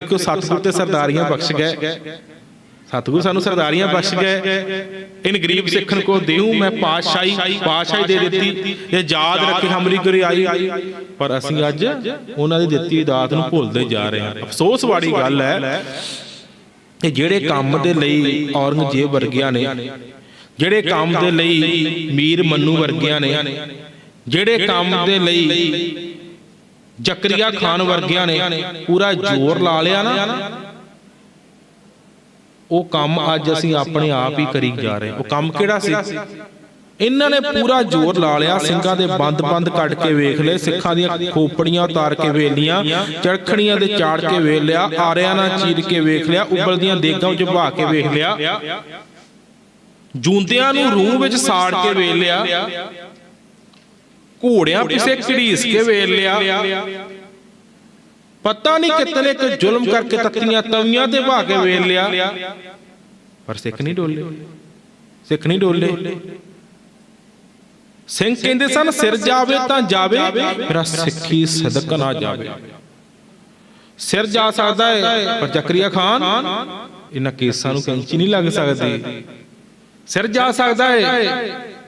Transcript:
ਕੋ ਸਤਿਗੁਰ ਤੇ ਸਰਦਾਰੀਆਂ ਬਖਸ਼ ਗਏ। ਸਤਿਗੁਰ ਸਾਨੂੰ ਸਰਦਾਰੀਆਂ ਬਖਸ਼ ਗਏ। ਇਨ ਗਰੀਬ ਸਿੱਖਣ ਕੋ ਦੇਉ ਮੈਂ ਪਾਤਸ਼ਾਹੀ ਪਾਤਸ਼ਾਹੀ ਦੇ ਦਿੱਤੀ। ਇਹ ਯਾਦ ਰੱਖੇ ਹਮਰੀ ਗੁਰਿਆਈ ਪਰ ਅਸੀਂ ਅੱਜ ਉਹਨਾਂ ਦੀ ਦਿੱਤੀ ਦਾਤ ਨੂੰ ਭੁੱਲਦੇ ਜਾ ਰਹੇ ਹਾਂ। ਅਫਸੋਸ ਵਾਲੀ ਗੱਲ ਹੈ ਕਿ ਜਿਹੜੇ ਕੰਮ ਦੇ ਲਈ ਔਰੰਗਜ਼ੇਬ ਵਰਗਿਆਂ ਨੇ, ਜਿਹੜੇ ਕੰਮ ਦੇ ਲਈ ਮੀਰ ਮੰਨੂ ਵਰਗਿਆਂ ਨੇ, ਜਿਹੜੇ ਕੰਮ ਦੇ ਲਈ ਜ਼ਕਰੀਆ ਖਾਨ ਵਰਗਿਆਂ ਨੇ ਪੂਰਾ ਜ਼ੋਰ ਲਾ ਲਿਆ ਨਾ। ਉਹ ਕੰਮ ਅੱਜ ਅਸੀਂ ਆਪਣੇ ਆਪ ਹੀ ਕਰੀ ਜਾ ਰਹੇ ਉਹ ਕੰਮ ਕਿਹੜਾ ਸੀ? ਇਹਨਾਂ ਨੇ ਪੂਰਾ ਜ਼ੋਰ ਲਾ ਲਿਆ ਸਿੰਘਾਂ ਦੇ ਬੰਦ-ਬੰਦ ਕੱਢ ਕੇ ਵੇਖ ਲਏ ਸਿੱਖਾਂ ਦੀਆਂ ਖੋਪੜੀਆਂ ਉਤਾਰ ਕੇ ਵੇਖ ਲੀਆਂ ਚੜਖਣੀਆਂ ਦੇ ਚਾੜ ਕੇ ਵੇਖ ਲਿਆ ਆਰਿਆਂ ਨਾਲ ਚੀਰ ਕੇ ਵੇਖ ਲਿਆ ਉਬਲਦੀਆਂ ਦੇਗਾਂ ਵਿੱਚ ਭਾ ਕੇ ਵੇਖ ਲਿਆ। ਜੂੰਦਿਆਂ ਨੂੰ ਰੂਹ ਵਿੱਚ ਸਾੜ ਕੇ ਵੇਖ ਲਿਆ। ਘੋੜਿਆਂ ਪਿੱਛੇ ਘੜੀਸ ਕੇ ਵੇਖ ਲਿਆ ਪਤਾ ਨਹੀਂ ਕਿਤਨੇ ਕੁ ਜ਼ੁਲਮ ਕਰਕੇ ਤੱਤੀਆਂ ਤਵੀਆਂ ਤੇ ਭਾ ਕੇ ਵੇਖ ਲਿਆ ਪਰ ਸਿੱਖ ਨਹੀਂ ਡੋਲੇ। ਸਿੱਖ ਨਹੀਂ ਡੋਲੇ। ਸਿੰਘ ਕਹਿੰਦੇ ਸਨ ਸਿਰ ਜਾਵੇ ਤਾਂ ਜਾਵੇ ਮੇਰਾ ਸਿੱਖੀ ਸਦਕ ਨਾ ਜਾਵੇ। ਸਿਰ ਜਾ ਸਕਦਾ ਹੈ ਪਰ ਜ਼ਕਰੀਆ ਖਾਨ ਇਹਨਾਂ ਕੇਸਾਂ ਨੂੰ ਕੈਂਚੀ ਨਹੀਂ ਲੱਗ ਸਕਦੀ। ਸਿਰ ਜਾ ਸਕਦਾ ਹੈ।